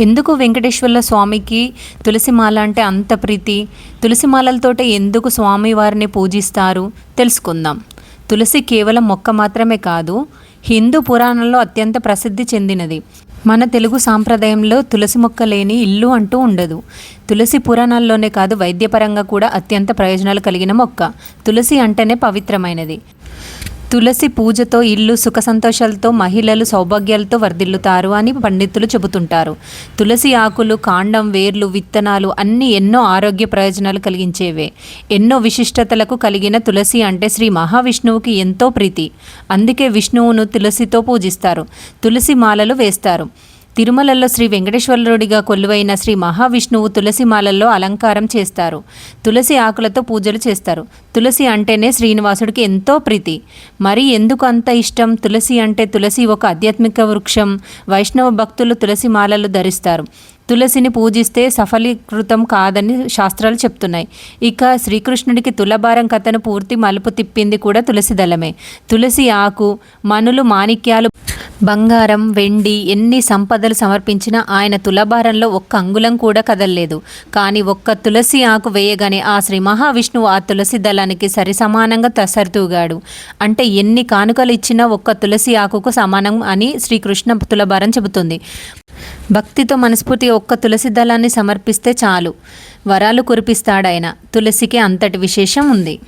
ఎందుకు వెంకటేశ్వర్ల స్వామికి తులసిమాల అంటే అంత ప్రీతి? తులసిమాలలతోటే ఎందుకు స్వామివారిని పూజిస్తారు? తెలుసుకుందాం. తులసి కేవలం మొక్క మాత్రమే కాదు హిందూ పురాణంలో అత్యంత ప్రసిద్ధి చెందినది. మన తెలుగు సాంప్రదాయంలో తులసి మొక్క లేని ఇల్లు అంటూ ఉండదు. తులసి పురాణాల్లోనే కాదు వైద్యపరంగా కూడా అత్యంత ప్రయోజనాలు కలిగిన మొక్క. తులసి అంటేనే పవిత్రమైనది. తులసి పూజతో ఇల్లు సుఖ సంతోషాలతో మహిళలు సౌభాగ్యాలతో వర్ధిల్లుతారు అని పండితులు చెబుతుంటారు. తులసి ఆకులు కాండం వేర్లు విత్తనాలు అన్నీ ఎన్నో ఆరోగ్య ప్రయోజనాలు కలిగించేవే. ఎన్నో విశిష్టతలకు కలిగిన తులసి అంటే శ్రీ మహావిష్ణువుకి ఎంతో ప్రీతి. అందుకే విష్ణువును తులసితో పూజిస్తారు. తులసి మాలలు వేస్తారు. తిరుమలలో శ్రీ వెంకటేశ్వరుడిగా కొలువైన శ్రీ మహావిష్ణువు తులసి మాలల్లో అలంకారం చేస్తారు. తులసి ఆకులతో పూజలు చేస్తారు. తులసి అంటేనే శ్రీనివాసుడికి ఎంతో ప్రీతి. మరి ఎందుకు అంత ఇష్టం? తులసి అంటే తులసి ఒక ఆధ్యాత్మిక వృక్షం. వైష్ణవ భక్తులు తులసి మాలలు ధరిస్తారు. తులసిని పూజిస్తే సఫలీకృతం కాదని శాస్త్రాలు చెప్తున్నాయి. ఇక శ్రీకృష్ణుడికి తులభారం కథను పూర్తి మలుపు తిప్పింది కూడా తులసి దళమే. తులసి ఆకు మనులు మాణిక్యాలు బంగారం వెండి ఎన్ని సంపదలు సమర్పించినా ఆయన తులభారంలో ఒక్క అంగుళం కూడా కదలలేదు. కానీ ఒక్క తులసి ఆకు వేయగానే ఆ శ్రీ మహావిష్ణువు ఆ తులసి దళానికి సరి సమానంగా అంటే ఎన్ని కానుకలు ఇచ్చినా ఒక్క తులసి ఆకుకు సమానం అని శ్రీకృష్ణ తులభారం చెబుతుంది. భక్తితో మనస్ఫూర్తి ఒక్క తులసి దళాన్ని సమర్పిస్తే చాలు. వరాలు కురిపిస్తాడాయన. తులసికి అంతటి విశేషం ఉంది.